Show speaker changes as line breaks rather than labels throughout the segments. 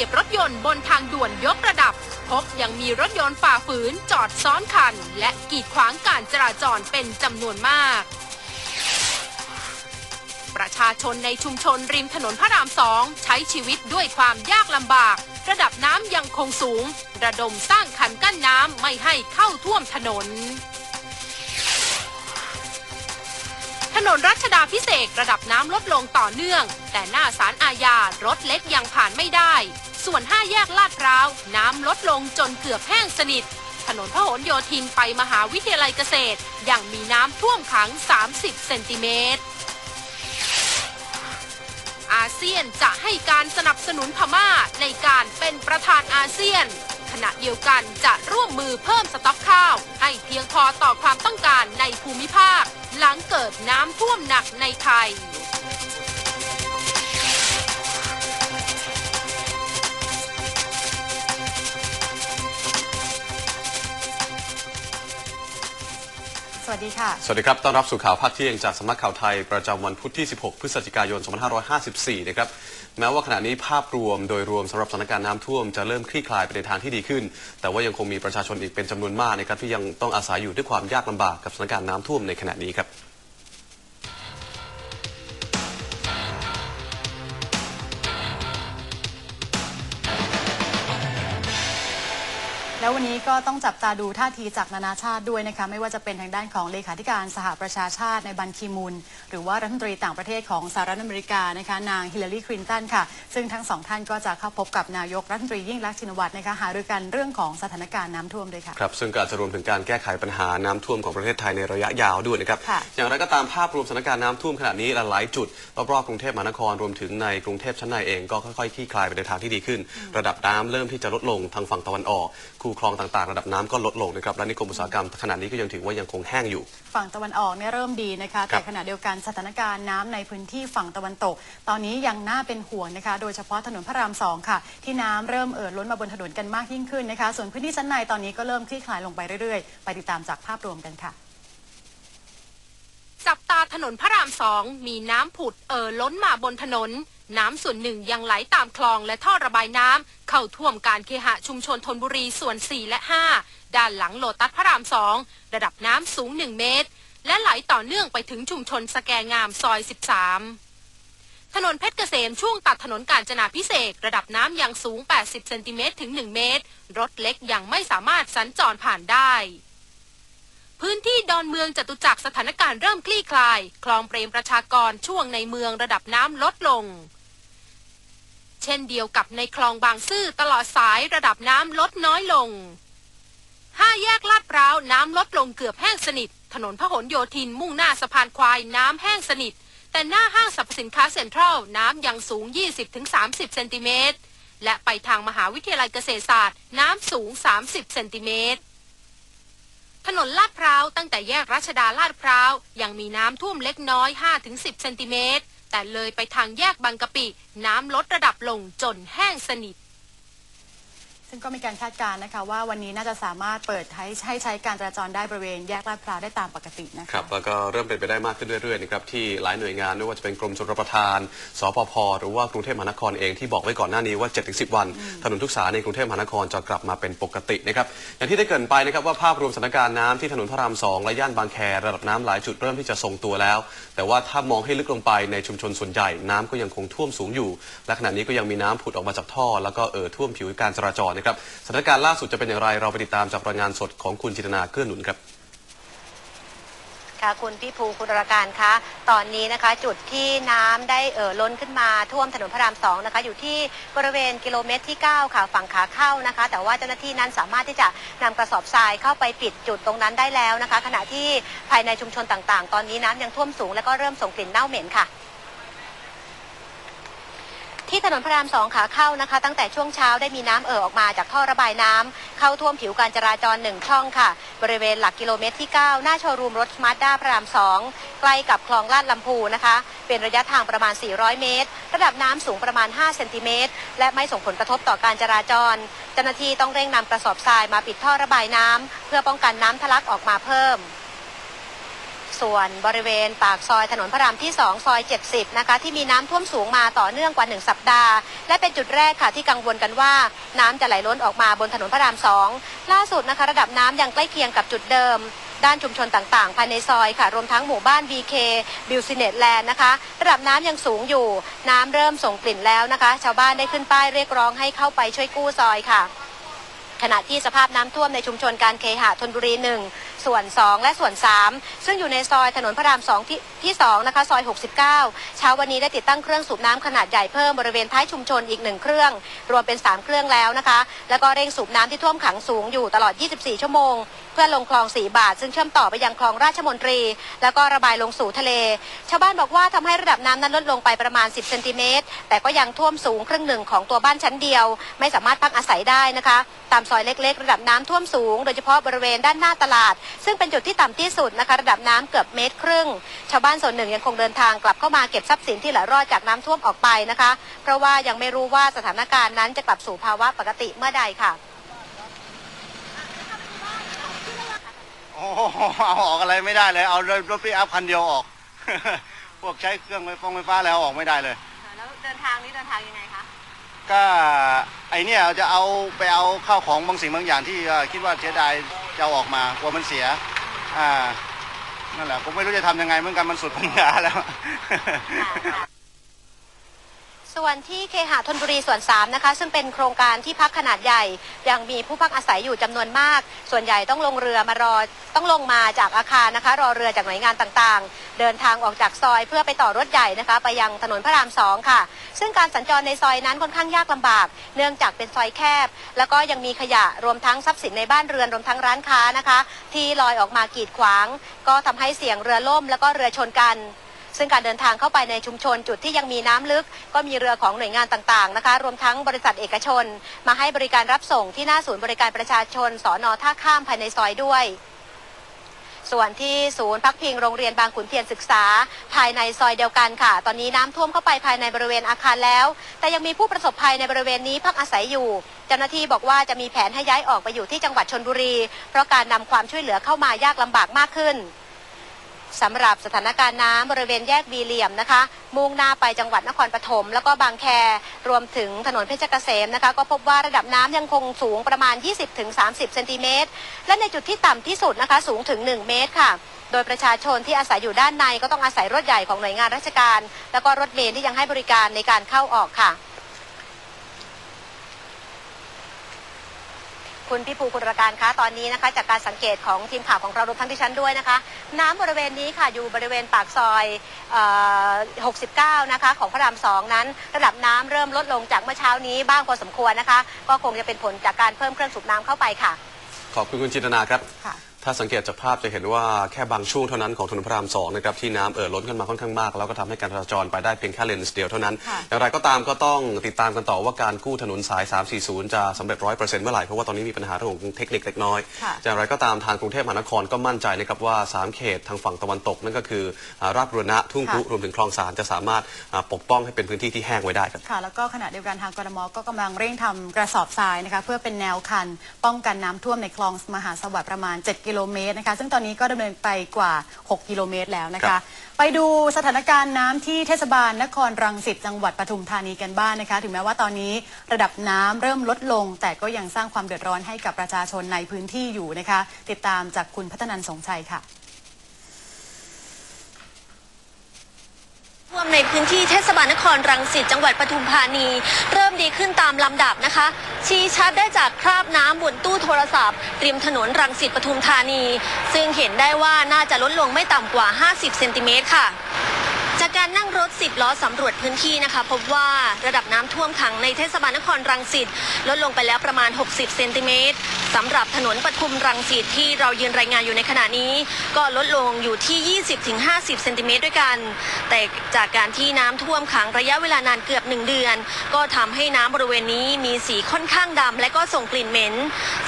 บียบรถยนต์บนทางด่วนยกระดับ พบยังมีรถยนต์ฝ่าฝืนจอดซ้อนคัน และกีดขวางการจราจรเป็นจำนวนมากประชาชนในชุมชนริมถนนพระรามสองใช้ชีวิตด้วยความยากลำบาก ระดับน้ำยังคงสูง ระดมสร้างคันกั้นน้ำไม่ให้เข้าท่วมถนน ถนนรัชดาพิเศษระดับน้ำลดลงต่อเนื่อง แต่หน้าสารอาญารถเล็กยังผ่านไม่ได้ ส่วนห้าแยกลาดพร้าว น้ำลดลงจนเกือบแห้งสนิท ถนนพหลโยธินไปมหาวิทยาลัยเกษตร ยังมีน้ำท่วมขัง 30 เซนติเมตร อาเซียนจะให้การสนับสนุนพม่าในการเป็นประธานอาเซียน ขณะเดียวกันจะร่วมมือเพิ่มสต็อกข้าว ให้เพียงพอต่อความต้องการในภูมิภาค หลังเกิดน้ำท่วมหนักในไทย
วัสดีค่ะ
สวัสดีครับ ต้อนรับสู่ข่าวภาคเที่ยงจากสำนักข่าวไทยประจำวันพุธที่ 16 พฤศจิกายน 2554 นะครับ แม้ว่าขณะนี้ภาพรวมโดยรวมสำหรับสถานการณ์น้ำท่วมจะเริ่มคลี่คลายไปในทางที่ดีขึ้น แต่ว่ายังคงมีประชาชนอีกเป็นจำนวนมากนะครับที่ยังต้องอาศัยอยู่ด้วยความยากลำบากกับสถานการณ์น้ำท่วมในขณะนี้ครับ
ก็ต้องจับตาดูท่าทีจากนานาชาติด้วยนะคะไม่ว่าจะเป็นทางด้านของเลขาธิการสหประชาชาติในบันคีมูลหรือว่ารัฐมนตรีต่างประเทศของสหรัฐอเมริกานะคะนางฮิลลารีคลินตันค่ะ ซึ่งทั้งสองท่านก็จะเข้าพบกับนายกรัฐมนตรียิ่งรักษณ์ชินวัตรนะคะหารือกันเรื่องของสถานการณ์น้ำท่วมด้วยค่ะ
ครับซึ่งก็อาจจะรวมถึงการแก้ไขปัญหาน้ำท่วมของประเทศไทยในระยะยาวด้วยนะครับอย่างไรก็ตามภาพรวมสถานการณ์น้ำท่วมขณะนี้หลายจุดรอบๆกรุงเทพมหานครรวมถึงในกรุงเทพชั้นในเองก็ค่อยๆคลี่คลายไปในทางที่ดีขึ้น ระดับน้ำเริ่มที่จะลดลงทางฝั่งตะวันออกคูคลองต่างๆ ระดับน้ำก็ลดลงนะครับและนิคมอุตสาหกรรมขณะนี้ก็ยังถือว่ายังคงแห้งอยู่
ฝั่งตะวันออกเนี่ยเริ่มดีนะคะ
ครั
แต่
บ
ขณะเดียวกันสถานการณ์น้ำในพื้นที่ฝั่งตะวันตก ตอนนี้ยังน่าเป็นห่วงนะคะ โดยเฉพาะถนนพระรามสองค่ะ ที่น้ำเริ่มเอ่อล้นมาบนถนนกันมากยิ่งขึ้นนะคะ ส่วนพื้นที่ชั้นในตอนนี้ก็เริ่มคลี่คลายลงไปเรื่อยๆ ไปติดตามจากภาพรวมกันค่ะ
จับตาถนนพระรามสองมีน้ำผุดเอ่อล้นมาบนถนน น้ำส่วนหนึ่งยังไหลตามคลองและท่อระบายน้ำเข้าท่วมการเคหะชุมชนธนบุรีส่วน 4 และ 5 ด้านหลังโลตัสพระรามสองระดับน้ำสูง 1 เมตร และไหลต่อเนื่องไปถึงชุมชนสแกงามซอย 13 ถนนเพชรเกษมช่วงตัดถนนกาญจนาพิเศษ ระดับน้ำยังสูง 80 เซนติเมตรถึง 1 เมตร รถเล็กยังไม่สามารถสัญจรผ่านได้พื้นที่ดอนเมืองจตุจักรสถานการณ์เริ่มคลี่คลาย คลองเปรมประชากรช่วงในเมืองระดับน้ำลดลง เช่นเดียวกับในคลองบางซื่อตลอดสายระดับน้ำลดน้อยลงห้าแยกลาดพร้าวน้ำลดลงเกือบแห้งสนิท ถนนพหลโยธินมุ่งหน้าสะพานควายน้ำแห้งสนิท แต่หน้าห้างสรรพสินค้าเซ็นทรัลน้ำยังสูง 20-30 เซนติเมตร และไปทางมหาวิทยาลัยเกษตรศาสตร์ น้ำสูง 30 เซนติเมตรถนนลาดพร้าวตั้งแต่แยกรัชดาลาดพร้าวยังมีน้ำท่วมเล็กน้อย 5-10 เซนติเมตร แต่เลยไปทางแยกบางกะปิ น้ำลดระดับลงจนแห้งสนิท
ซึ่งก็มีการคาดการณ์นะคะว่าวันนี้น่าจะสามารถเปิดให้ให้ใช้การจราจรได้บริเวณแยกลาดพร้าวได้ตามปกตินะคะ
ครับแล้วก็เริ่มเป็นไปได้มากขึ้นเรื่อยๆนะครับที่หลายหน่วยงานไม่ว่าจะเป็นกรมชลประทาน สปพหรือว่ากรุงเทพมหานครเองที่บอกไว้ก่อนหน้านี้ว่า 7-10 วัน ถนนทุกสายในกรุงเทพมหานครจะกลับมาเป็นปกตินะครับอย่างที่ได้เกรินไปนะครับว่าภาพรวมสถานการณ์น้ำที่ถนนพระรามสองและย่านบางแคระดับน้ำหลายจุดเริ่มที่จะทรงตัวแล้ว แต่ว่าถ้ามองให้ลึกลงไปในชุมชนส่วนใหญ่น้ำก็ยังคงท่วมสูงอยู่ และขณะนี้ก็ยังมีน้ำผุดออกมาจากท่อ แล้วก็เอ่อท่วมผิวการจราจรนะครับสถานการณ์ล่าสุดจะเป็นอย่างไรเราไปติดตามจากรายงานสดของคุณจิตนาเกื้อหนุนครับ
ค่ะคุณพี่ภูคุณอรการคะตอนนี้นะคะ จุดที่น้ำได้เอ่อล้นขึ้นมาท่วมถนนพระรามสองนะคะ อยู่ที่บริเวณกิโลเมตรที่ 9 ค่ะฝั่งขาเข้านะคะ แต่ว่าเจ้าหน้าที่นั้นสามารถที่จะนำกระสอบทรายเข้าไปปิดจุดตรงนั้นได้แล้วนะคะ ขณะที่ภายในชุมชนต่างๆ ตอนนี้น้ำยังท่วมสูงและก็เริ่มส่งกลิ่นเน่าเหม็นค่ะ ที่ถนนพระรามสองขาเข้านะคะ ตั้งแต่ช่วงเช้าได้มีน้ำเอ่อออกมาจากท่อระบายน้ำเข้าท่วมผิวการจราจรหนึ่งช่องค่ะ บริเวณหลักกิโลเมตรที่ 9 หน้าโชว์รูมรถมาด้าพระรามสองใกล้กับคลองลาดลำพูนะคะ เป็นระยะทางประมาณ 400 เมตร ระดับน้ำสูงประมาณ 5 เซนติเมตร และไม่ส่งผลกระทบต่อการจราจร เจ้าหน้าที่ต้องเร่งนำกระสอบทรายมาปิดท่อระบายน้ำเพื่อป้องกันน้ำทะลักออกมาเพิ่ม ส่วนบริเวณปากซอยถนนพระรามที่ 2 ซอย 70 นะคะ ที่มีน้ำท่วมสูงมาต่อเนื่องกว่า 1 สัปดาห์ และเป็นจุดแรกค่ะที่กังวลกันว่า น้ำจะไหลล้นออกมาบนถนนพระราม 2 ล่าสุดนะคะ ระดับน้ำยังใกล้เคียงกับจุดเดิม ด้านชุมชนต่างๆ ภายในซอยค่ะ รวมทั้งหมู่บ้าน BK บิวซิเนตแลนด์นะคะ ระดับน้ำยังสูงอยู่ น้ำเริ่มส่งกลิ่นแล้วนะคะ ชาวบ้านได้ขึ้นป้ายเรียกร้องให้เข้าไปช่วยกู้ซอยค่ะขณะที่สภาพน้ำท่วมในชุมชนการเคหะธนบุรีหนึ่ง ส่วน 2 และส่วน 3 ซึ่งอยู่ในซอยถนนพระราม2ที่ที่2นะคะซอย 69 เช้าวันนี้ได้ติดตั้งเครื่องสูบน้ำขนาดใหญ่เพิ่มบริเวณท้ายชุมชนอีกหนึ่งเครื่อง รวมเป็น 3 เครื่องแล้วนะคะ แล้วก็เร่งสูบน้ำที่ท่วมขังสูงอยู่ตลอด 24 ชั่วโมง เพื่อลงคลอง4บาท ซึ่งเชื่อมต่อไปยังคลองราชมนตรี แล้วก็ระบายลงสู่ทะเล ชาวบ้านบอกว่าทำให้ระดับน้ำนั้นลดลงไปประมาณ 10 เซนติเมตร แต่ก็ยังท่วมสูงครึ่งหนึ่งของตัวบ้านชั้นเดียว ไม่สามารถพักอาศัยได้นะคะ ตามซอยเล็ก ๆ ระดับน้ำท่วมสูง โดยเฉพาะบริเวณด้านหน้าตลาดซึ่งเป็นจุดที่ต่ำที่สุดนะคะระดับน้ำเกือบเมตรครึ่ง ชาวบ้านส่วนหนึ่งยังคงเดินทางกลับเข้ามาเก็บทรัพย์สินที่เหลือรอดจากน้ำท่วมออกไปนะคะ เพราะว่ายังไม่รู้ว่าสถานการณ์นั้นจะกลับสู่ภาวะปกติเมื่อใดค่ะ
โอ้โหเอาออกอะไรไม่ได้เลยเอารถปิกอัพคันเดียวออก พวกใช้เครื่องไฟฟ้าไฟฟ้าแล้วออกไม่ได้เลย
แล้วเดินทางนี้เดินทางยังไงคะ
ก็ไอเนี่ยจะเอาไปเอาข้าวของบางสิ่งบางอย่างที่คิดว่าเสียดายจะเอาออกมากลัวมันเสีย อ่านั่นแหละผมไม่รู้จะทำยังไงเหมือนกันมันสุดปัญญาแล้ว
ส่วนที่เคหะธนบุรีส่วน3นะคะซึ่งเป็นโครงการที่พักขนาดใหญ่ ยังมีผู้พักอาศัยอยู่จำนวนมาก ส่วนใหญ่ต้องลงเรือมารอต้องลงมาจากอาคารนะคะ รอเรือจากหน่วยงานต่างๆ เดินทางออกจากซอยเพื่อไปต่อรถใหญ่นะคะ ไปยังถนนพระรามสองค่ะ ซึ่งการสัญจรในซอยนั้นค่อนข้างยากลำบาก เนื่องจากเป็นซอยแคบ แล้วก็ยังมีขยะรวมทั้งทรัพย์สินในบ้านเรือนรวมทั้งร้านค้านะคะ ที่ลอยออกมากีดขวาง ก็ทำให้เสี่ยงเรือล่มแล้วก็เรือชนกัน ซึ่งการเดินทางเข้าไปในชุมชนจุดที่ยังมีน้ำลึก ก็มีเรือของหน่วยงานต่างๆนะคะรวมทั้งบริษัทเอกชน มาให้บริการรับส่งที่หน้าศูนย์บริการประชาชนสอนอท่าข้ามภายในซอยด้วยส่วนที่ศูนย์พักพิงโรงเรียนบางขุนเทียนศึกษา ภายในซอยเดียวกันค่ะ ตอนนี้น้ำท่วมเข้าไปภายในบริเวณอาคารแล้ว แต่ยังมีผู้ประสบภัยในบริเวณนี้พักอาศัยอยู่ เจ้าหน้าที่บอกว่าจะมีแผนให้ย้ายออกไปอยู่ที่จังหวัดชนบุรี เพราะการนำความช่วยเหลือเข้ามายากลำบากมากขึ้น สำหรับสถานการณ์น้ำบริเวณแยกวีเหลี่ยมนะคะ มุ่งหน้าไปจังหวัดนครปฐมแล้วก็บางแครวมถึงถนนเพชรเกษมนะคะ ก็พบว่าระดับน้ำยังคงสูงประมาณ 20-30 เซนติเมตร และในจุดที่ต่ำที่สุดนะคะ สูงถึง 1 เมตรค่ะโดยประชาชนที่อาศัยอยู่ด้านในก็ต้องอาศัยรถใหญ่ของหน่วยงานราชการ แล้วก็รถเมล์ที่ยังให้บริการในการเข้าออกค่ะ คุณพี่ปูคุณรการคะตอนนี้นะคะ จากการสังเกตของทีมข่าวของเรารวมทั้งที่ฉันด้วยนะคะ น้ำบริเวณนี้ค่ะอยู่บริเวณปากซอยเอ่อ69 นะคะของพระรามสองนั้น ระดับน้ำเริ่มลดลงจากเมื่อเช้านี้บ้างพอสมควรนะคะ ก็คงจะเป็นผลจากการเพิ่มเครื่องสูบน้ำเข้าไปค่ะ
ขอบคุณคุณจินตนาครับ
ค่ะ
ถ้าสังเกตจากภาพจะเห็นว่าแค่บางช่วงเท่านั้นของถนนพระรามสองนะครับที่น้ำเอ่อล้นขึ้นมาค่อนข้างมาก แล้วก็ทำให้การจราจรไปได้เพียงแค่เลนส์เดียวเท่านั้น
ค่ะ
อย่างไรก็ตามก็ต้องติดตามกันต่อว่าการกู้ถนนสาย 340 จะสำเร็จร้อยเปอร์เซ็นต์เมื่อไหร่เพราะว่าตอนนี้มีปัญหาเรื่องของเทคนิคเล็กน้อย
ค่ะ
อย่างไรก็ตามทางกรุงเทพมหานครก็มั่นใจนะครับว่า 3 เขตทางฝั่งตะวันตกนั่นก็คืออ่าราชบุรณะทุ่งครุ
ค่ะ
รวมถึงคลองสานจะสามารถอ่าปกป้องให้เป็นพื้นที่ที่แห้งไว้ได้ครับ
ค่ะแล้วก็ขณะเดียวกันทางกรมก็กำลังเร่งทำกระสอบทรายนะคะเพื่อเป็นแนวคันป้องกันน้ำท่วมในคลองมหาสวัสดิ์ประมาณ 7กิโลเมตรนะคะ ซึ่งตอนนี้ก็ดำเนินไปกว่า 6 กิโลเมตรแล้วนะ
ครั
คะ
บ
ไปดูสถานการณ์น้ำที่เทศบาลนครรังสิตจังหวัดปทุมธานีกันบ้างนะคะ ถึงแม้ว่าตอนนี้ระดับน้ำเริ่มลดลง แต่ก็ยังสร้างความเดือดร้อนให้กับประชาชนในพื้นที่อยู่นะคะ ติดตามจากคุณพัฒนันท์สงชัยค่ะ
ท่วมในพื้นที่เทศบาลนครรังสิตจังหวัดปทุมธานี เริ่มดีขึ้นตามลำดับนะคะ ชี้ชัดได้จากคราบน้ำบนตู้โทรศัพท์ริมถนนรังสิตปทุมธานี ซึ่งเห็นได้ว่าน่าจะลดลงไม่ต่ำกว่า 50 เซนติเมตรค่ะ จากการนั่งรถ10ล้อสำรวจพื้นที่นะคะพบว่าระดับน้ำท่วมขังในเทศบาลนครรังสิตลดลงไปแล้วประมาณ 60 เซนติเมตรสำหรับถนนปทุมรังสิตที่เรายืนรายงานอยู่ในขณะนี้ ก็ลดลงอยู่ที่ 20-50 เซนติเมตรด้วยกัน แต่จากการที่น้ำท่วมขังระยะเวลานานเกือบ 1 เดือน ก็ทำให้น้ำบริเวณนี้มีสีค่อนข้างดำและก็ส่งกลิ่นเหม็น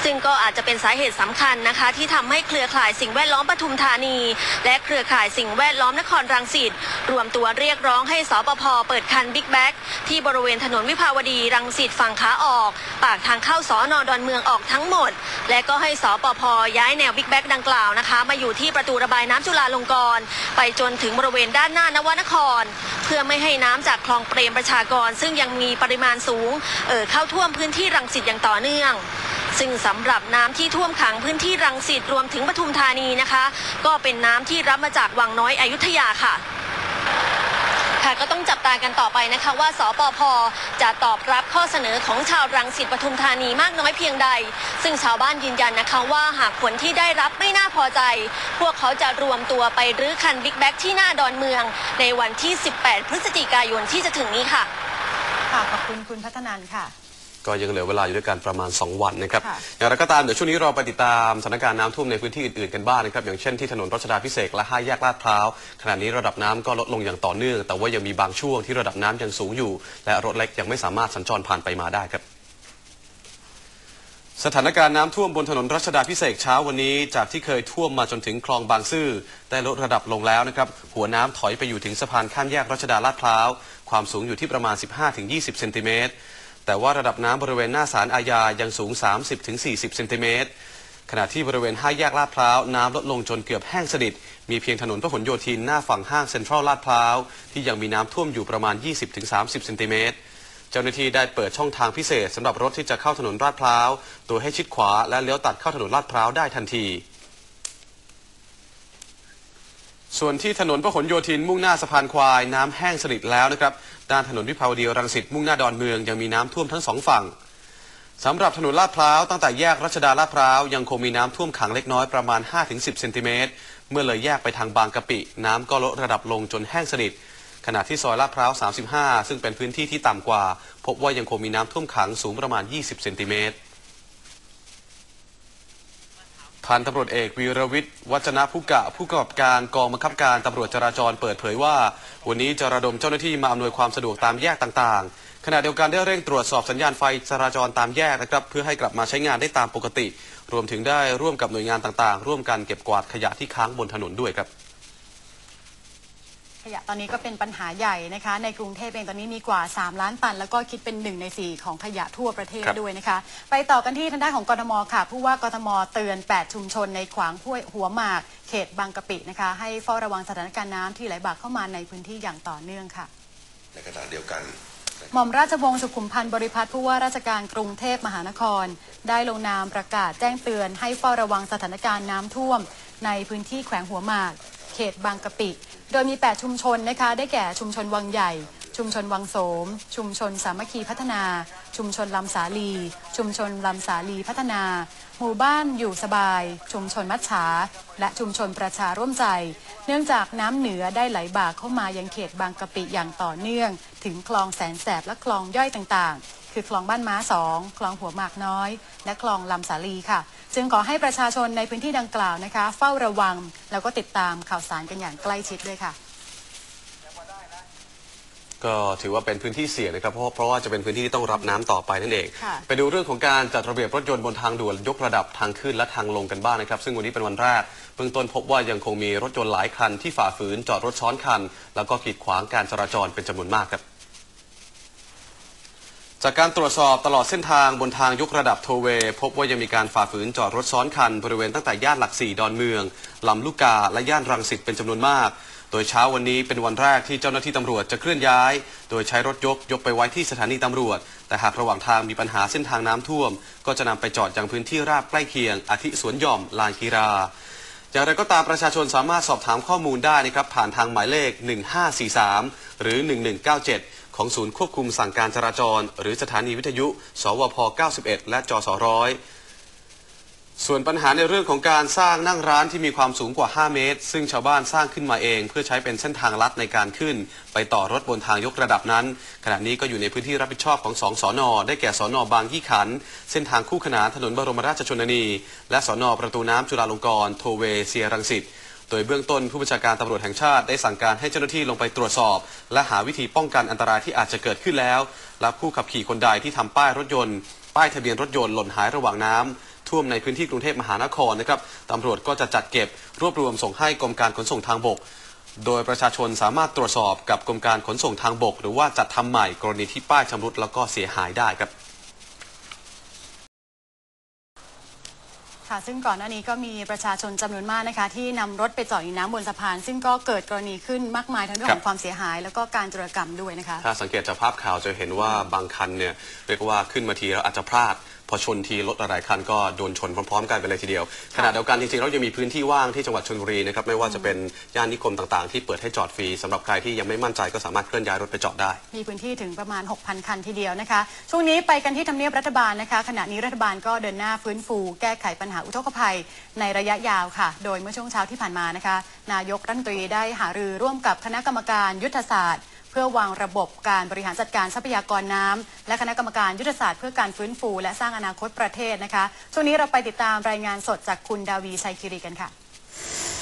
ซึ่งก็อาจจะเป็นสาเหตุสำคัญนะคะ ที่ทำให้เครือข่ายสิ่งแวดล้อมปทุมธานี และเครือข่ายสิ่งแวดล้อมนครรังสิตรวมตัวเรียกร้องให้สปพเปิดคันบิ๊กแบ็กที่บริเวณถนนวิภาวดีรังสิตฝั่งขาออก ปากทางเข้าสอนอดอนเมืองออกทั้งหมด และก็ให้สปพย้ายแนวบิ๊กแบ็กดังกล่าวนะคะ มาอยู่ที่ประตูระบายน้ำจุฬาลงกรณ์ไปจนถึงบริเวณด้านหน้านวนคร เพื่อไม่ให้น้ำจากคลองเปรมประชากร ซึ่งยังมีปริมาณสูงเอ่อเข้าท่วมพื้นที่รังสิตอย่างต่อเนื่องซึ่งสำหรับน้ำที่ท่วมขังพื้นที่รังสิตรวมถึงปทุมธานีนะคะ ก็เป็นน้ำที่รับมาจากวังน้อยอยุธยาค่ะ ค่ะก็ต้องจับตากันต่อไปนะคะว่าสปพจะตอบรับข้อเสนอของชาวรังสิตปทุมธานีมากน้อยเพียงใด ซึ่งชาวบ้านยืนยันนะคะว่าหากผลที่ได้รับไม่น่าพอใจ พวกเขาจะรวมตัวไปรื้อคันบิ๊กแบ็กที่หน้าดอนเมือง ในวันที่ 18 พฤศจิกายนที่จะถึงนี้ค่ะ
ค่ะขอบคุณคุณพัฒนันค่ะ
ก็ยังเหลือเวลาอยู่ด้วยกันประมาณ 2 วันนะครับ
ค่ะ
อย่างไรก็ตามเดี๋ยวช่วงนี้เราไปติดตามสถานการณ์น้ำท่วมในพื้นที่อื่นๆกันบ้างนะครับ อย่างเช่นที่ถนนรัชดาพิเศษกและห้าแยกลาดพร้าวขณะนี้ระดับน้ำก็ลดลงอย่างต่อเนื่อง แต่ว่ายังมีบางช่วงที่ระดับน้ำยังสูงอยู่ และรถเล็กยังไม่สามารถสัญจรผ่านไปมาได้ครับสถานการณ์น้ำท่วมบนถนนรัชดาพิเศษกเช้าวันนี้ จากที่เคยท่วมมาจนถึงคลองบางซื่อได้ลดระดับลงแล้วนะครับ หัวน้ำถอยไปอยู่ถึงสะพานข้ามแยกรัชดาลาดพร้าว ความสูงอยู่ที่ประมาณ 15-20 เซนติเมตร แต่ว่าระดับน้ำบริเวณหน้าศาลอาญายังสูง 30-40 เซนติเมตรขณะที่บริเวณห้าแยกลาดพร้าว น้ำลดลงจนเกือบแห้งสนิท มีเพียงถนนพหลโยธินหน้าฝั่งห้างเซ็นทรัลลาดพร้าว ที่ยังมีน้ำท่วมอยู่ประมาณ 20-30 เซนติเมตร เจ้าหน้าที่ได้เปิดช่องทางพิเศษสำหรับรถที่จะเข้าถนนลาดพร้าวโดยให้ชิดขวาและเลี้ยวตัดเข้าถนนลาดพร้าวได้ทันทีส่วนที่ถนนพหลโยธินมุ่งหน้าสะพานควายน้ำแห้งสนิทแล้วนะครับ ด้านถนนวิภาวดีรังสิตมุ่งหน้าดอนเมืองยังมีน้ำท่วมทั้งสองฝั่งสำหรับถนนลาดพร้าวตั้งแต่แยกรัชดาลาดพร้าวยังคงมีน้ำท่วมขังเล็กน้อยประมาณ 5-10 เซนติเมตร เมื่อเลยแยกไปทางบางกะปิ น้ำก็ลดระดับลงจนแห้งสนิท ขณะที่ซอยลาดพร้าว 35 ซึ่งเป็นพื้นที่ที่ต่ำกว่า พบว่ายังคงมีน้ำท่วมขังสูงประมาณ 20 เซนติเมตร พันตำรวจเอกวีรวิทย์วัฒนะผู้กะผู้กำกับการกองบังคับการตำรวจจราจรเปิดเผยว่า วันนี้จะระดมเจ้าหน้าที่มาอำนวยความสะดวกตามแยกต่างๆ ขณะเดียวกันได้เร่งตรวจสอบสัญญาณไฟจราจรตามแยกนะครับเพื่อให้กลับมาใช้งานได้ตามปกติ รวมถึงได้ร่วมกับหน่วยงานต่างๆ ร่วมกันเก็บกวาดขยะที่ค้างบนถนนด้วยครับ
ขยะตอนนี้ก็เป็นปัญหาใหญ่นะคะ ในกรุงเทพเองตอนนี้มีกว่า 3 ล้านตัน แล้วก็คิดเป็น 1 ใน 4 ของขยะทั่วประเทศ
ครับ
ด้วยนะคะ ไปต่อกันที่ทางด้านของกทมค่ะ ผู้ว่ากทมเตือน 8 ชุมชนในขวางห้วยหัวหมาก เขตบางกะปินะคะ ให้เฝ้าระวังสถานการณ์น้ำที่ไหลบ่าเข้ามาในพื้นที่อย่างต่อเนื่องค่ะ
ในขณะเดียวกัน
หม่อมราชวงศ์สุขุมพันธ์บริพัตรผู้ว่าราชการกรุงเทพมหานคร ได้ลงนามประกาศแจ้งเตือนให้เฝ้าระวังสถานการณ์น้ำท่วม ในพื้นที่แขวงหัวหมาก เขตบางกะปิ โดยมี 8 ชุมชนนะคะ ได้แก่ชุมชนวังใหญ่ ชุมชนวังโสม ชุมชนสามัคคีพัฒนา ชุมชนลำสาลี ชุมชนลำสาลีพัฒนา หมู่บ้านอยู่สบาย ชุมชนมัชฉาและชุมชนประชาร่วมใจ เนื่องจากน้ำเหนือได้ไหลบ่าเข้ามายังเขตบางกะปิอย่างต่อเนื่อง ถึงคลองแสนแสบและคลองย่อยต่างๆ คือคลองบ้านม้าสองคลองหัวหมากน้อย และคลองลำสาลีค่ะ จึงขอให้ประชาชนในพื้นที่ดังกล่าวนะคะ เฝ้าระวังแล้วก็ติดตามข่าวสารกันอย่างใกล้ชิดด้วยค่ะ
ก็ถือว่าเป็นพื้นที่เสี่ยงนะครับเพราะเพราะว่าจะเป็นพื้นที่ที่ต้องรับน้ำต่อไปนั่นเอง
ค่ะ
ไปดูเรื่องของการจัดระเบียบรถยนต์บนทางด่วนยกระดับทางขึ้นและทางลงกันบ้างนะครับ ซึ่งวันนี้เป็นวันแรกเบื้องต้นพบว่ายังคงมีรถยนต์หลายคันที่ฝ่าฝืนจอดรถซ้อนคัน แล้วก็กีดขวางการจราจรเป็นจำนวนมากครับ จากการตรวจสอบตลอดเส้นทางบนทางยกระดับโทเวพบว่ายังมีการฝ่าฝืนจอดรถซ้อนคัน บริเวณตั้งแต่ย่านหลักสี่ดอนเมือง ลำลูกกา และย่านรังสิตเป็นจำนวนมาก โดยเช้าวันนี้เป็นวันแรกที่เจ้าหน้าที่ตำรวจจะเคลื่อนย้าย โดยใช้รถยกยกไปไว้ที่สถานีตำรวจ แต่หากระหว่างทางมีปัญหาเส้นทางน้ำท่วม ก็จะนำไปจอดยังพื้นที่ราบใกล้เคียง อาทิสวนหย่อม ลานกีฬาอย่างไรก็ตามประชาชนสามารถสอบถามข้อมูลได้นะครับผ่านทางหมายเลข 1543 หรือ 1197 ของศูนย์ควบคุมสั่งการจราจร หรือสถานีวิทยุ สวพ 91 และจสร้อยส่วนปัญหาในเรื่องของการสร้างนั่งร้านที่มีความสูงกว่า 5 เมตร ซึ่งชาวบ้านสร้างขึ้นมาเอง เพื่อใช้เป็นเส้นทางลัดในการขึ้น ไปต่อรถบนทางยกระดับนั้น ขณะนี้ก็อยู่ในพื้นที่รับผิดชอบของสองสอนอได้แก่สอนอบางยี่ขัน เส้นทางคู่ขนานถนนบรมราชชนนี และสอนอประตูน้ำจุฬาลงกรณ์โทเวเซียรังสิต ดยเบื้องต้นผู้บัญชาการตำรวจแห่งชาติได้สั่งการให้เจ้าหน้าที่ลงไปตรวจสอบ และหาวิธีป้องกันอันตรายที่อาจจะเกิดขึ้นแล้ว และผู้ขับขี่คนใดที่ทำป้ายรถยนต์ ป้ายทะเบียนรถยนต์หล่นหายระหว่างน้ำท่วมในพื้นที่กรุงเทพมหานครนะครับตำรวจก็จะจัดเก็บรวบรวมส่งให้กรมการขนส่งทางบก โดยประชาชนสามารถตรวจสอบกับกรมการขนส่งทางบก หรือว่าจัดทำใหม่กรณีที่ป้ายชำรุดแล้วก็เสียหายได้ครับ
ค่ะ ซึ่งก่อนหน้านี้ก็มีประชาชนจำนวนมากนะคะ ที่นำรถไปจอดอยู่น้ำบนสะพาน ซึ่งก็เกิดกรณีขึ้นมากมายทั้งเรื่อง
ครั
ของความเสียหาย แล้วก็การจรกรรมด้วยนะคะ
ถ้าสังเกตจากภาพข่าวจะเห็นว่าบางคันเนี่ยเรียกว่าขึ้นมาทีแล้วอาจจะพลาด อชนทีรถหลายๆคันก็โดนชนพร้อมๆ กันไปเลยทีเดียวขณะเดียวกันจริงๆเรายังมีพื้นที่ว่างที่จังหวัดชลบุรีนะครับไม่ว่าจะเป็นย่านนิคมต่างๆ ที่เปิดให้จอดฟรีสำหรับใครที่ยังไม่มั่นใจก็สามารถเคลื่อนย้ายรถไปจอดได้
มีพื้นที่ถึงประมาณ 6,000 คันทีเดียวนะคะ ช่วงนี้ไปกันที่ทำเนียบรัฐบาลนะคะ ขณะนี้รัฐบาลก็เดินหน้าฟื้นฟู แก้ไขปัญหาอุทกภัยในระยะยาวค่ะ โดยเมื่อช่วงเช้าที่ผ่านมานะคะ นายกรัฐมนตรีได้หารือร่วมกับคณะกรรมการยุทธศาสตร์ เพื่อวางระบบการบริหารจัดการทรัพยากรน้ำและคณะกรรมการยุทธศาสตร์เพื่อการฟื้นฟู และสร้างอนาคตประเทศนะคะ ช่วงนี้เราไปติดตามรายงานสดจากคุณดาวีชัยคิริกันค่ะ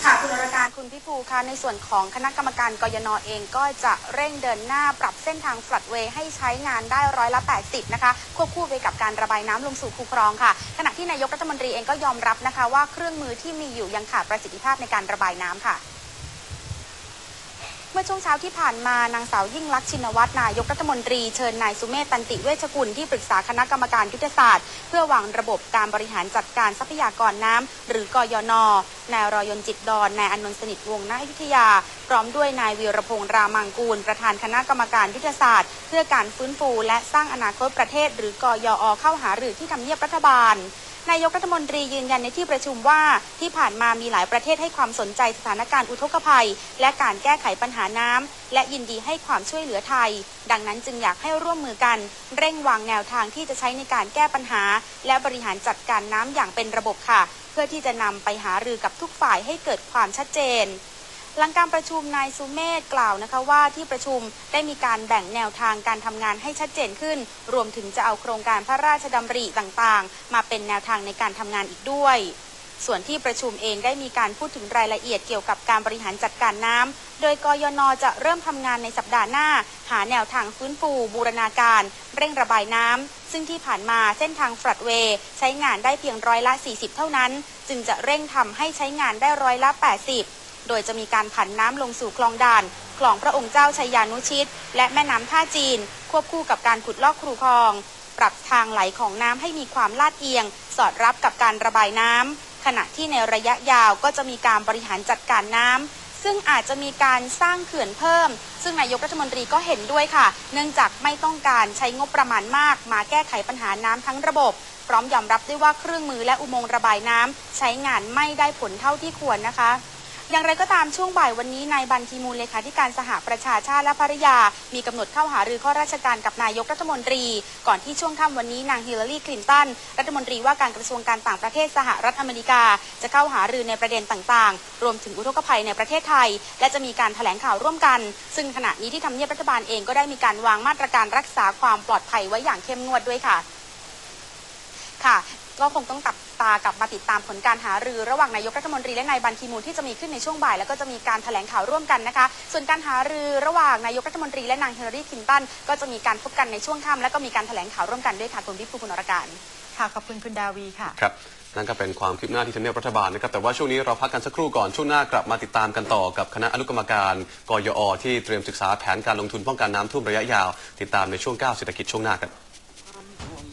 ค่ะคุณรการคุณพี่ภูคะในส่วนของคณะกรรมการกยนอเองก็จะเร่งเดินหน้าปรับเส้นทางฟลัดเวย์ให้ใช้งานได้ร้อยละ 80 นะคะ ควบคู่ไปกับการระบายน้ำลงสู่คูคลองค่ะ ขณะที่นายกรัฐมนตรีเองก็ยอมรับนะคะว่าเครื่องมือที่มีอยู่ยังขาดประสิทธิภาพในการระบายน้ำค่ะ เมื่อช่วงเช้าที่ผ่านมานางสาวยิ่งลักษณ์ชินวัตรนายกรัฐมนตรีเชิญนายสุเมธตันติเวชกุลที่ปรึกษาคณะกรรมการยุทธศาสตร์ เพื่อวางระบบการบริหารจัดการทรัพยากรน้ำหรือกยนนายรอยนจิตดอนนายอนนท์สนิทวงศ์ณอยุธยา พร้อมด้วยนายวีรพงษ์รามังกูล ประธานคณะกรรมการยุทธศาสตร์ เพื่อการฟื้นฟูและสร้างอนาคตประเทศ หรือกยอเข้าหารือที่ทำเนียบรัฐบาล นายกรัฐมนตรียืนยันในที่ประชุมว่าที่ผ่านมามีหลายประเทศให้ความสนใจสถานการณ์อุทกภัย และการแก้ไขปัญหาน้ำและยินดีให้ความช่วยเหลือไทย ดังนั้นจึงอยากให้ร่วมมือกัน เร่งวางแนวทางที่จะใช้ในการแก้ปัญหา และบริหารจัดการน้ำอย่างเป็นระบบค่ะ เพื่อที่จะนำไปหารือกับทุกฝ่ายให้เกิดความชัดเจน หลังการประชุมนายสุเมธกล่าวนะคะว่าที่ประชุมได้มีการแบ่งแนวทางการทำงานให้ชัดเจนขึ้น รวมถึงจะเอาโครงการพระราชดำริต่างๆ มาเป็นแนวทางในการทำงานอีกด้วย ส่วนที่ประชุมเองได้มีการพูดถึงรายละเอียดเกี่ยวกับการบริหารจัดการน้ำโดยกยนจะเริ่มทำงานในสัปดาห์หน้า หาแนวทางฟื้นฟูบูรณาการ เร่งระบายน้ำซึ่งที่ผ่านมาเส้นทางฟลัดเวย์ใช้งานได้เพียงร้อยละ 40 เท่านั้น จึงจะเร่งทำให้ใช้งานได้ร้อยละ 80 โดยจะมีการผันน้ำลงสู่คลองด่านคลองพระองค์เจ้าชัยยานุชิต และแม่น้ำท่าจีน ควบคู่กับการขุดลอกครูคลอง ปรับทางไหลของน้ำให้มีความลาดเอียง สอดรับกับการระบายน้ำขณะที่ในระยะยาวก็จะมีการบริหารจัดการน้ำซึ่งอาจจะมีการสร้างเขื่อนเพิ่ม ซึ่งนายกรัฐมนตรีก็เห็นด้วยค่ะ เนื่องจากไม่ต้องการใช้งบประมาณมาก มาแก้ไขปัญหาน้ำทั้งระบบ พร้อมยอมรับด้วยว่าเครื่องมือและอุโมงค์ระบายน้ำใช้งานไม่ได้ผลเท่าที่ควรนะคะ อย่างไรก็ตามช่วงบ่ายวันนี้นายบันคีมูลเลขาธิการสหประชาชาติและภริยา มีกำหนดเข้าหารือข้อราชการกับนายกรัฐมนตรี ก่อนที่ช่วงค่ำวันนี้นางฮิลลารีคลินตันรัฐมนตรีว่าการกระทรวงการต่างประเทศสหรัฐอเมริกา จะเข้าหารือในประเด็นต่างๆ รวมถึงอุทกภัยในประเทศไทย และจะมีการแถลงข่าวร่วมกัน ซึ่งขณะนี้ที่ทำเนียบรัฐบาลเองก็ได้มีการวางมาตรการรักษาความปลอดภัยไว้อย่างเข้มงวดด้วยค่ะ ค่ะ ก็คงต้องตับตากลับมาติดตามผลการหารือระหว่างนายกรัฐมนตรีและนายบันคีมูลที่จะมีขึ้นในช่วงบ่ายแล้วก็จะมีการแถลงข่าวร่วมกันนะคะ ส่วนการหารือระหว่างนายกรัฐมนตรีและนางเฮเลอรี่คลินตันก็จะมีการพบกันในช่วงค่ำและก็มีการแถลงข่าวร่วมกันด้วยค่ะคุณพิภูคุณอรการ
ค่ะขอบคุณคุณดาวีค่ะ
ครับนั่นก็เป็นความคืบหน้าที่ทำเนียบรัฐบาลนะครับ แต่ว่าช่วงนี้เราพักกันสักครู่ก่อน ช่วงหน้ากลับมาติดตามกันต่อกับคณะอนุกรรมการกยอที่เตรียมศึกษาแผนการลงทุนป้องกันน้ำท่วมระยะยาว ติดตามในช่วง9เศรษฐกิจช่วงหน้าครับ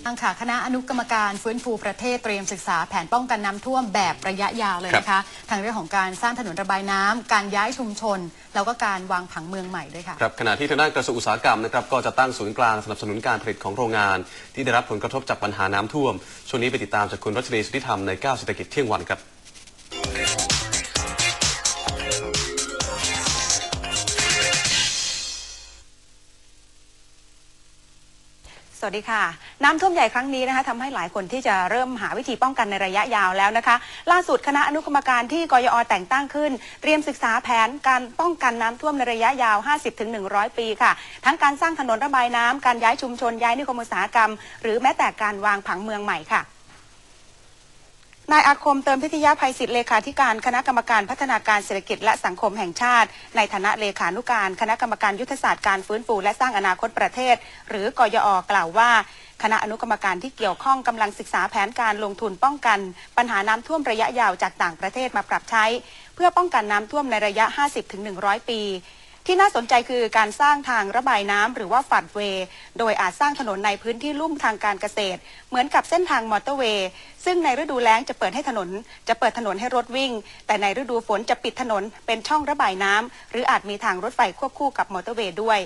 ทางค่ะคณะอนุกรรมการฟื้นฟูประเทศเตรียมศึกษาแผนป้องกันน้ำท่วมแบบระยะยาวเลยนะคะทางเรื่องของการสร้างถนนระบายน้ำการย้ายชุมชน แล้วก็การวางผังเมืองใหม่ด้วยค่ะ
ครับขณะที่ทางด้านกระทรวงอุตสาหกรรมนะครับก็จะตั้งศูนย์กลางสนับสนุนการผลิตของโรงงาน ที่ได้รับผลกระทบจากปัญหาน้ำท่วมช่วงนี้ไปติดตามจากคุณรัชนีสุทธิธรรมใน9เศรษฐกิจเที่ยงวันครับ
สวัสดีค่ะ น้ำท่วมใหญ่ครั้งนี้นะคะทำให้หลายคนที่จะเริ่มหาวิธีป้องกันในระยะยาวแล้วนะคะ ล่าสุดคณะอนุกรรมการที่กยอแต่งตั้งขึ้น เตรียมศึกษาแผนการป้องกันน้ำท่วมในระยะยาว 50-100 ปีค่ะ ทั้งการสร้างถนนระบายน้ำการย้ายชุมชนย้ายนิคมอุตสาหกรรม หรือแม้แต่การวางผังเมืองใหม่ค่ะ นายอาคมเติมพิทยาภัยศิษย์เลขาธิการคณะกรรมการพัฒนาการเศรษฐกิจและสังคมแห่งชาติ ในฐานะเลขานุการ คณะกรรมการยุทธศาสตร์การฟื้นฟูและสร้างอนาคตประเทศ หรือกยอกล่าวว่า คณะอนุกรรมการที่เกี่ยวข้องกำลังศึกษาแผนการลงทุนป้องกัน ปัญหาน้ำท่วมระยะยาวจากต่างประเทศมาปรับใช้
เพื่อป้องกันน้ำท่วมในระยะ 50-100 ปี ที่น่าสนใจคือการสร้างทางระบายน้ำหรือว่าฝัดเวย์โดยอาจสร้างถนนในพื้นที่ลุ่มทางการเกษตร เหมือนกับเส้นทางมอเตอร์เวย์ซึ่งในฤดูแล้งจะเปิดให้ถนน จะเปิดถนนให้รถวิ่ง แต่ในฤดูฝนจะปิดถนนเป็นช่องระบายน้ำหรืออาจมีทางรถไฟควบคู่กับมอเตอร์เวย์ด้วย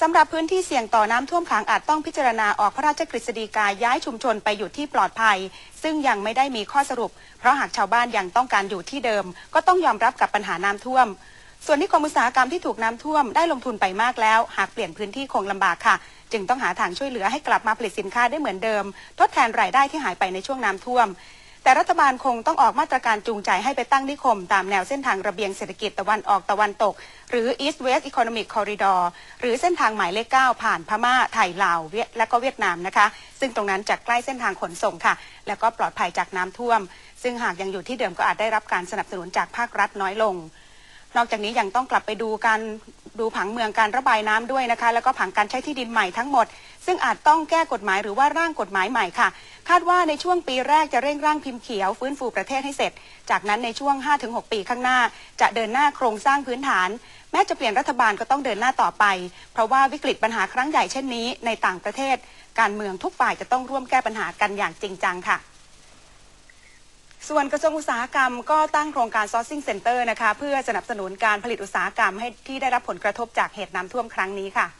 สำหรับพื้นที่เสี่ยงต่อน้ำท่วมขังอาจต้องพิจารณาออกพระราชกฤษฎีกาย้ายชุมชนไปอยู่ที่ปลอดภัย ซึ่งยังไม่ได้มีข้อสรุป เพราะหากชาวบ้านยังต้องการอยู่ที่เดิม ก็ต้องยอมรับกับปัญหาน้ำท่วม ส่วนนิคมอุตสาหกรรมที่ถูกน้ำท่วมได้ลงทุนไปมากแล้ว หากเปลี่ยนพื้นที่คงลำบากค่ะ จึงต้องหาทางช่วยเหลือให้กลับมาผลิตสินค้าได้เหมือนเดิม ทดแทนรายได้ที่หายไปในช่วงน้ำท่วม แต่รัฐบาลคงต้องออกมาตรการจูงใจให้ไปตั้งนิคม ตามแนวเส้นทางระเบียงเศรษฐกิจตะวันออกตะวันตก หรือ East West Economic Corridor หรือเส้นทางหมายเลข 9 ผ่านพม่าไทยลาวเวียดและก็เวียดนามนะคะ ซึ่งตรงนั้นจะใกล้เส้นทางขนส่งค่ะ แล้วก็ปลอดภัยจากน้ำท่วม ซึ่งหากยังอยู่ที่เดิมก็อาจได้รับการสนับสนุนจากภาครัฐน้อยลง นอกจากนี้ยังต้องกลับไปดูการดูผังเมืองการระบายน้ำด้วยนะคะ แล้วก็ผังการใช้ที่ดินใหม่ทั้งหมด ซึ่งอาจต้องแก้กฎหมายหรือว่าร่างกฎหมายใหม่ค่ะ คาดว่าในช่วงปีแรกจะเร่งร่างพิมพ์เขียว ฟื้นฟูประเทศให้เสร็จ จากนั้นในช่วง 5-6 ปีข้างหน้า จะเดินหน้าโครงสร้างพื้นฐาน แม้จะเปลี่ยนรัฐบาลก็ต้องเดินหน้าต่อไป เพราะว่าวิกฤตปัญหาครั้งใหญ่เช่นนี้ในต่างประเทศ การเมืองทุกฝ่ายจะต้องร่วมแก้ปัญหากันอย่างจริงจังค่ะ ส่วนกระทรวงอุตสาหกรรมก็ตั้งโครงการ sourcing center นะคะ เพื่อสนับสนุนการผลิตอุตสาหกรรมให้ที่ได้รับผลกระทบจากเหตุน้ำท่วมครั้งนี้ค่ะ